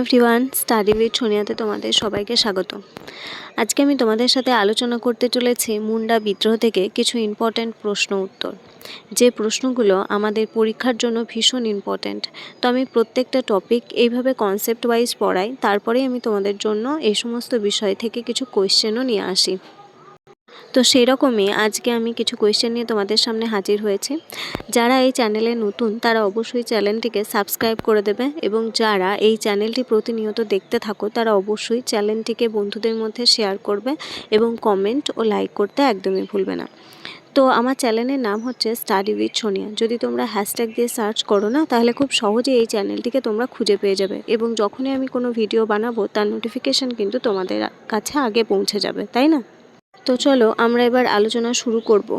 Everyone, study with সোনিয়াতে তোমাদের সবাইকে স্বাগত। আজকে আমি তোমাদের সাথে আলোচনা করতে চলেছি মুন্ডা বিদ্রোহ থেকে কিছু ইম্পর্ট্যান্ট প্রশ্ন উত্তর। যে প্রশ্নগুলো আমাদের পরীক্ষার জন্য ভীষণ ইম্পর্ট্যান্ট তো আমি প্রত্যেকটা টপিক এইভাবে কনসেপ্ট ওয়াইজ পড়াই, তারপরেই আমি তোমাদের জন্য এই সমস্ত বিষয় থেকে কিছু কোয়েশ্চেনও নিয়ে আসি। তো সেই রকমই আজকে আমি কিছু কোয়েশ্চেন নিয়ে তোমাদের সামনে হাজির হয়েছি। যারা এই চ্যানেলে নতুন, তারা অবশ্যই চ্যানেলটিকে সাবস্ক্রাইব করে দেবে এবং যারা এই চ্যানেলটি প্রতিনিয়ত দেখতে থাকো, তারা অবশ্যই চ্যানেলটিকে বন্ধুদের মধ্যে শেয়ার করবে এবং কমেন্ট ও লাইক করতে একদমই ভুলবে না। তো আমার চ্যানেলের নাম হচ্ছে স্টাডি উইথ সোনিয়া যদি তোমরা হ্যাশট্যাগ দিয়ে সার্চ করো না, তাহলে খুব সহজেই এই চ্যানেলটিকে তোমরা খুঁজে পেয়ে যাবে এবং যখনই আমি কোনো ভিডিও বানাবো, তার নোটিফিকেশান কিন্তু তোমাদের কাছে আগে পৌঁছে যাবে, তাই না? তো চলো আমরা এবার আলোচনা শুরু করব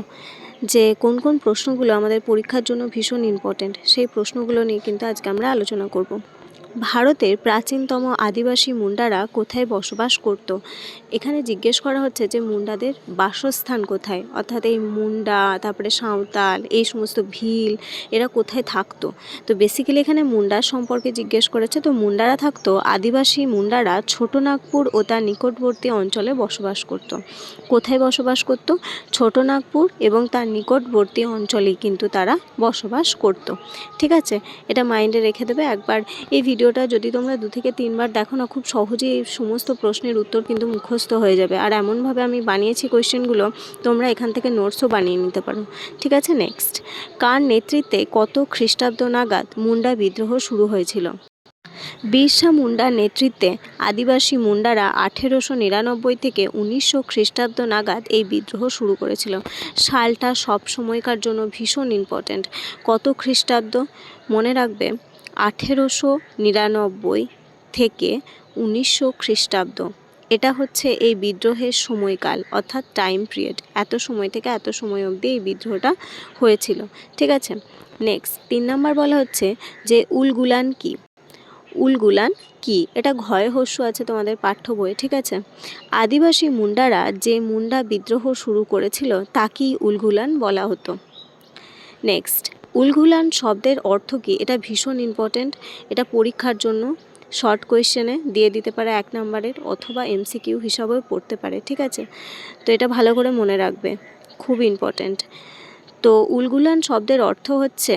যে কোন কোন প্রশ্নগুলো আমাদের পরীক্ষার জন্য ভীষণ ইম্পর্ট্যান্ট সেই প্রশ্নগুলো নিয়ে কিন্তু আজকে আমরা আলোচনা করব। ভারতের প্রাচীনতম আদিবাসী মুন্ডারা কোথায় বসবাস করত? এখানে জিজ্ঞেস করা হচ্ছে যে মুন্ডাদের বাসস্থান কোথায়? অর্থাৎ এই মুন্ডা, তারপরে সাঁওতাল, এই সমস্ত ভিল, এরা কোথায় থাকতো? তো বেসিক্যালি এখানে মুন্ডার সম্পর্কে জিজ্ঞেস করেছে। তো মুন্ডারা থাকতো, আদিবাসী মুন্ডারা ছোটনাগপুর ও তার নিকটবর্তী অঞ্চলে বসবাস করত। কোথায় বসবাস করত? ছোটনাগপুর এবং তার নিকটবর্তী অঞ্চলেই কিন্তু তারা বসবাস করত। ঠিক আছে? এটা মাইন্ডে রেখে দেবে। একবার এই ভিডিওটা যদি তোমরা দু থেকে তিনবার দেখো না, খুব সহজেই সমস্ত প্রশ্নের উত্তর কিন্তু মুখস্থ হয়ে যাবে। আর এমনভাবে আমি বানিয়েছি কোয়েশ্চেনগুলো, তোমরা এখান থেকে নোটসও বানিয়ে নিতে পারো। ঠিক আছে, নেক্সট। কার নেতৃত্বে কত খ্রিস্টাব্দ নাগাদ মুন্ডা বিদ্রোহ শুরু হয়েছিল? বিরসা মুন্ডার নেতৃত্বে আদিবাসী মুন্ডারা আঠেরোশো নিরানব্বই থেকে উনিশশো খ্রিস্টাব্দ নাগাদ এই বিদ্রোহ শুরু করেছিল। সালটা সব সময়কার জন্য ভীষণ ইম্পর্ট্যান্ট কত খ্রিস্টাব্দ? মনে রাখবে আঠেরোশো নিরানব্বই থেকে উনিশশো খ্রিস্টাব্দ। এটা হচ্ছে এই বিদ্রোহের সময়কাল, অর্থাৎ টাইম পিরিয়ড এত সময় থেকে এত সময় অবধি এই বিদ্রোহটা হয়েছিল। ঠিক আছে? নেক্সট তিন নাম্বার বলা হচ্ছে যে উলগুলান কি? উলগুলান কি? এটা ঘয় হস্য আছে তোমাদের পাঠ্য বইয়ে, ঠিক আছে? আদিবাসী মুন্ডারা যে মুন্ডা বিদ্রোহ শুরু করেছিল, তাকেই উলগুলান বলা হতো। নেক্সট উলঘুলান শব্দের অর্থ কী? এটা ভীষণ ইম্পর্ট্যান্ট এটা পরীক্ষার জন্য শর্ট কোয়েশ্চেনে দিয়ে দিতে পারে এক নম্বরের অথবা এমসিকিউ হিসাবেও পড়তে পারে, ঠিক আছে? তো এটা ভালো করে মনে রাখবে, খুব ইম্পর্ট্যান্ট তো উলগুলান শব্দের অর্থ হচ্ছে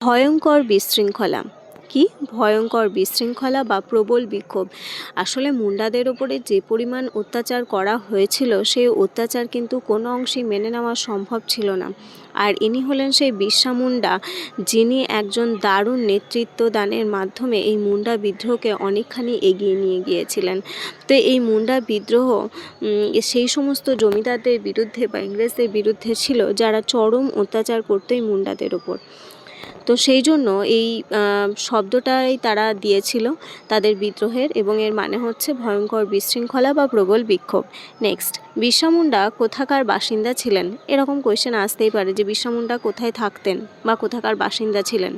ভয়ঙ্কর বিশৃঙ্খলা। কি? ভয়ঙ্কর বিশৃঙ্খলা বা প্রবল বিক্ষোভ। আসলে মুন্ডাদের ওপরে যে পরিমাণ অত্যাচার করা হয়েছিল, সেই অত্যাচার কিন্তু কোনো অংশেই মেনে নেওয়া সম্ভব ছিল না। আর ইনি হলেন সেই বিশ্বা মুন্ডা, যিনি একজন দারুণ নেতৃত্ব দানের মাধ্যমে এই মুন্ডা বিদ্রোহকে অনেকখানি এগিয়ে নিয়ে গিয়েছিলেন। তো এই মুন্ডা বিদ্রোহ সেই সমস্ত জমিদারদের বিরুদ্ধে বা ইংরেজদের বিরুদ্ধে ছিল, যারা চরম অত্যাচার করতো এই মুন্ডাদের ওপর তো সেই জন্য এই শব্দটাই তারা দিয়েছিল তাদের বিদ্রোহের এবং এর মানে হচ্ছে ভয়ঙ্কর বিশৃঙ্খলা বা প্রবল বিক্ষোভ। নেক্সট বিরসা মুন্ডা কোথাকার বাসিন্দা ছিলেন? এরকম কোয়েশ্চেন আসতেই পারে যে বিশ্বামুন্ডা কোথায় থাকতেন বা কোথাকার বাসিন্দা ছিলেন?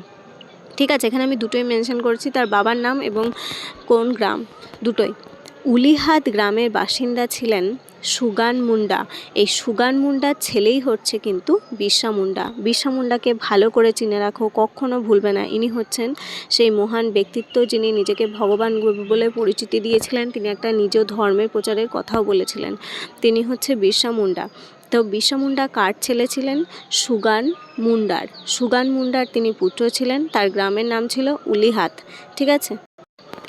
ঠিক আছে, এখানে আমি দুটোই মেনশন করেছি, তার বাবার নাম এবং কোন গ্রাম? দুটোই। উলিহাত গ্রামের বাসিন্দা ছিলেন সুগান মুন্ডা। এই সুগান মুন্ডার ছেলেই হচ্ছে কিন্তু বিরসা মুন্ডা। বিরসা মুন্ডাকে ভালো করে চিনে রাখো, কখনো ভুলবে না। ইনি হচ্ছেন সেই মহান ব্যক্তিত্ব যিনি নিজেকে ভগবান গুরু বলে পরিচিতি দিয়েছিলেন। তিনি একটা নিজ ধর্মের প্রচারের কথাও বলেছিলেন। তিনি হচ্ছে বিরসা মুন্ডা। তো বিরসা মুন্ডা কার ছেলে ছিলেন? সুগান মুন্ডার। সুগান মুন্ডার তিনি পুত্র ছিলেন। তার গ্রামের নাম ছিল উলিহাত। ঠিক আছে?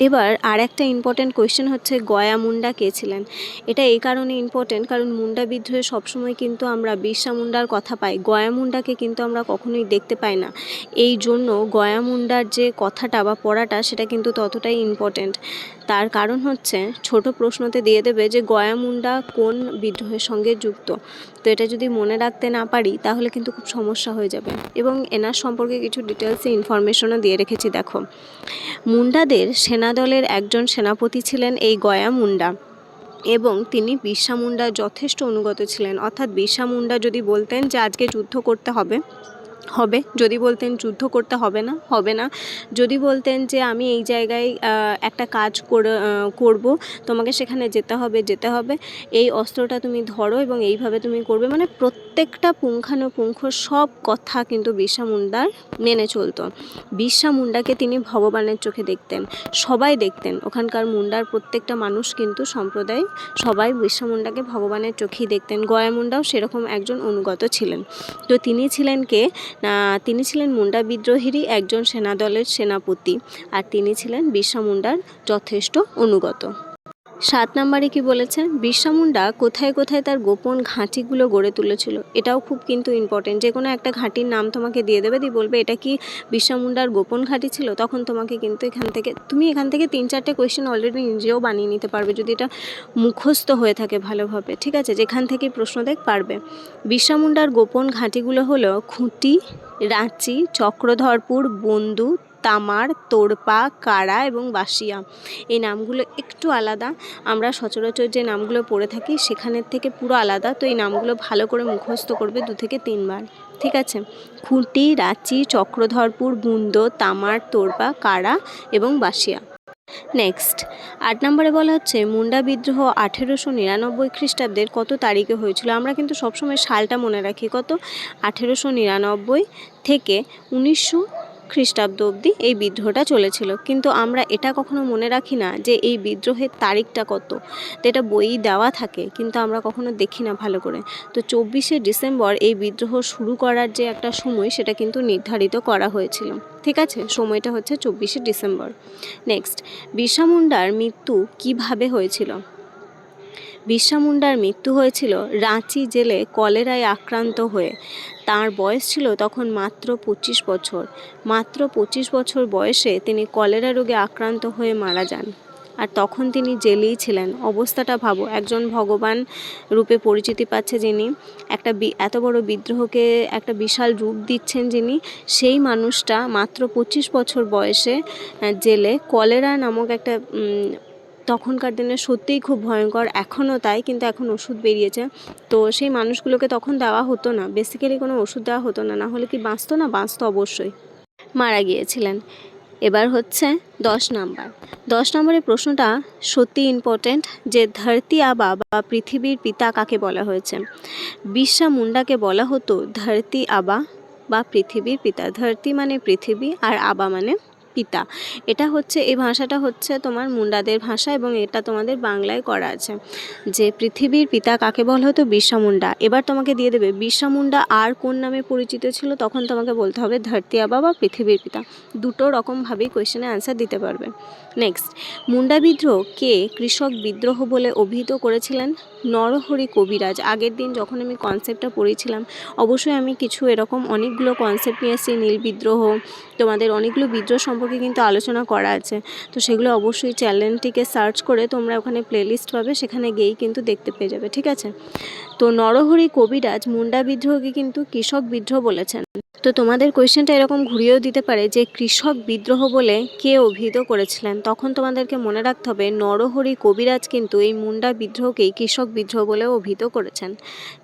এবার আর একটা ইম্পর্ট্যান্ট কোয়েশ্চেন হচ্ছে গয়া মুন্ডা কে ছিলেন? এটা এই কারণে ইম্পর্ট্যান্ট কারণ মুন্ডা বিদ্রোহে সবসময় কিন্তু আমরা বিরসা মুন্ডার কথা পাই। গয়া মুন্ডাকে কিন্তু আমরা কখনোই দেখতে পাই না। এই জন্য গয়া মুন্ডার যে কথাটা বা পড়াটা সেটা কিন্তু ততটাই ইম্পর্ট্যান্ট তার কারণ হচ্ছে ছোট প্রশ্নতে দিয়ে দেবে যে গয়া মুন্ডা কোন বিদ্রোহের সঙ্গে যুক্ত? তো এটা যদি মনে রাখতে না পারি, তাহলে কিন্তু খুব সমস্যা হয়ে যাবে। এবং এনার সম্পর্কে কিছু ডিটেলসে ইনফরমেশনও দিয়ে রেখেছি, দেখো। মুন্ডাদের সেনাদলের একজন সেনাপতি ছিলেন এই গয়া মুন্ডা এবং তিনি বিরসা মুন্ডার যথেষ্ট অনুগত ছিলেন। অর্থাৎ বিরসা মুন্ডা যদি বলতেন যে, আজকে যুদ্ধ করতে হবে হবে। যদি বলতেন যুদ্ধ করতে হবে না হবে না। যদি বলতেন যে আমি এই জায়গায় একটা কাজ করে করব, তোমাকে সেখানে যেতে হবে যেতে হবে। এই অস্ত্রটা তুমি ধরো এবং এইভাবে তুমি করবে। মানে প্রত্যেকটা পুঙ্খানুপুঙ্খ সব কথা কিন্তু বিরসা মুন্ডার মেনে চলতো। বিরসা মুন্ডাকে তিনি ভগবানের চোখে দেখতেন, সবাই দেখতেন। ওখানকার মুন্ডার প্রত্যেকটা মানুষ কিন্তু সম্প্রদায়, সবাই বিরসা মুন্ডাকে ভগবানের চোখেই দেখতেন। গয়া মুন্ডাও সেরকম একজন অনুগত ছিলেন। তো তিনি ছিলেন কে? তিনি ছিলেন মুন্ডা বিদ্রোহীরই একজন সেনাদলের সেনাপতি আর তিনি ছিলেন বিরসা মুন্ডার যথেষ্ট অনুগত। সাত নম্বরে কি বলেছে? বিরসা মুন্ডা কোথায় কোথায় তার গোপন ঘাঁটিগুলো গড়ে তুলেছিল? এটাও খুব কিন্তু ইম্পর্টেন্ট যে কোনো একটা ঘাঁটির নাম তোমাকে দিয়ে দেবে, দিয়ে বলবে, এটা কি বিরসা মুন্ডার গোপন ঘাঁটি ছিল? তখন তোমাকে কিন্তু এখান থেকে, তুমি এখান থেকে তিন চারটে কোয়েশ্চেন অলরেডি নিজেও বানিয়ে নিতে পারবে, যদি এটা মুখস্থ হয়ে থাকে ভালোভাবে, ঠিক আছে? যেখান থেকে প্রশ্ন দেখ, পারবে। বিরসা মুন্ডার গোপন ঘাঁটিগুলো হলো খুঁটি, রাঁচি, চক্রধরপুর, বন্দু তামার, তোড়পা কারা এবং বাসিয়া এই নামগুলো একটু আলাদা। আমরা সচরাচর যে নামগুলো পড়ে থাকি সেখানের থেকে পুরো আলাদা। তো এই নামগুলো ভালো করে মুখস্থ করবে দু থেকে তিনবার। ঠিক আছে? খুঁটি, রাঁচি, চক্রধরপুর, বুন্দ, তামার, তোড়পা কারা এবং বাসিয়া নেক্সট। আট নম্বরে বলা হচ্ছে, মুন্ডা বিদ্রোহ আঠেরোশো নিরানব্বই খ্রিস্টাব্দের কত তারিখে হয়েছিল? আমরা কিন্তু সবসময় সালটা মনে রাখি। কত? আঠেরোশো নিরানব্বই থেকে উনিশশো খ্রিস্টাব্দ অবধি এই বিদ্রোহটা চলেছিল। কিন্তু আমরা এটা কখনো মনে রাখি না যে এই বিদ্রোহের তারিখটা কত। এটা বই দেওয়া থাকে, কিন্তু আমরা কখনো দেখি না ভালো করে। তো চব্বিশে ডিসেম্বর এই বিদ্রোহ শুরু করার যে একটা সময়, সেটা কিন্তু নির্ধারিত করা হয়েছিল। ঠিক আছে? সময়টা হচ্ছে চব্বিশে ডিসেম্বর। নেক্সট বিরসা মুন্ডার মৃত্যু কীভাবে হয়েছিল? বিরসা মুন্ডার মৃত্যু হয়েছিল রাঁচি জেলে কলেরায় আক্রান্ত হয়ে। তার বয়স ছিল তখন মাত্র পঁচিশ বছর। মাত্র পঁচিশ বছর বয়সে তিনি কলেরা রোগে আক্রান্ত হয়ে মারা যান। আর তখন তিনি জেলেই ছিলেন। অবস্থাটা ভাবো, একজন ভগবান রূপে পরিচিতি পাচ্ছে যিনি, একটা এত বড় বিদ্রোহকে একটা বিশাল রূপ দিচ্ছেন যিনি, সেই মানুষটা মাত্র পঁচিশ বছর বয়সে জেলে কলেরা নামক একটা তখনকার দিনে সত্যিই খুব ভয়ঙ্কর, এখনও তাই, কিন্তু এখন ওষুধ বেরিয়েছে। তো সেই মানুষগুলোকে তখন দেওয়া হতো না বেসিক্যালি কোনো ওষুধ দেওয়া হতো না না হলে কি বাঁচতো? না বাঁচতো অবশ্যই। মারা গিয়েছিলেন। এবার হচ্ছে দশ নাম্বার। দশ নম্বরের প্রশ্নটা সত্যি ইম্পর্টেন্ট যে ধরতি আবা বা পৃথিবীর পিতা কাকে বলা হয়েছে? বিশ্বা মুন্ডাকে বলা হতো ধরতি আবা বা পৃথিবীর পিতা। ধরতি মানে পৃথিবী আর আবা মানে পিতা। এটা হচ্ছে, এই ভাষাটা হচ্ছে তোমার মুন্ডাদের ভাষা এবং এটা তোমাদের বাংলায় করা আছে। যে পৃথিবীর পিতা কাকে বলা হতো? বিরসা মুন্ডা এবার তোমাকে দিয়ে দেবে বিরসা মুন্ডা আর কোন নামে পরিচিত ছিল? তখন তোমাকে বলতে হবে ধরতি আবা বা পৃথিবীর পিতা। দুটো রকমভাবেই কোয়েশ্চেনে অ্যান্সার দিতে পারবে। নেক্সট মুন্ডা বিদ্রোহ কে কৃষক বিদ্রোহ বলে অভিহিত করেছিলেন? নরহরি কবিরাজ। আগের দিন যখন আমি কনসেপ্টটা পড়েছিলাম, অবশ্যই আমি কিছু এরকম অনেকগুলো কনসেপ্ট নিয়ে এসেছি। নীল বিদ্রোহ, তোমাদের অনেকগুলো বিদ্রোহ সম্পর্কে কিন্তু আলোচনা করা আছে। তো সেগুলো অবশ্যই চ্যানেলটিকে সার্চ করে তোমরা ওখানে প্লেলিস্ট পাবে, সেখানে গিয়েই কিন্তু দেখতে পেয়ে যাবে, ঠিক আছে? তো নরহরি কবিরাজ মুন্ডা বিদ্রোহকে কিন্তু কৃষক বিদ্রোহ বলেছেন। তো তোমাদের কোয়েশ্চেনটা এরকম ঘুরিয়েও দিতে পারে যে কৃষক বিদ্রোহ বলে কে অভিহিত করেছিলেন? তখন তোমাদেরকে মনে রাখতে হবে, নরহরি কবিরাজ কিন্তু এই মুন্ডা বিদ্রোহকেই কৃষক বিদ্রোহ বলে অভিহিত করেছেন।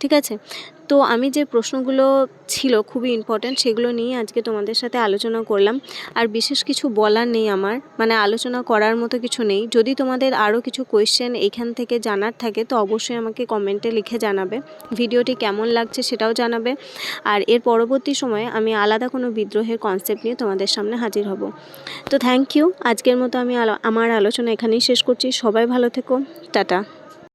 ঠিক আছে? তো আমি যে প্রশ্নগুলো ছিল খুবই ইম্পর্ট্যান্ট সেগুলো নিয়ে আজকে তোমাদের সাথে আলোচনা করলাম। আর বিশেষ কিছু বলার নেই আমার মানে আলোচনা করার মতো কিছু নেই। যদি তোমাদের আরও কিছু কোয়েশ্চেন এইখান থেকে জানার থাকে, তো অবশ্যই আমাকে কমেন্টে লিখে জানাবে। ভিডিওটি কেমন লাগছে সেটাও জানাবে। আর এর পরবর্তী সময়ে আমি আলাদা কোনো বিদ্রোহের কনসেপ্ট নিয়ে তোমাদের সামনে হাজির হব। তো থ্যাংক ইউ আজকের মতো আমি আমার আলোচনা এখানেই শেষ করছি। সবাই ভালো থেকো। টাটা।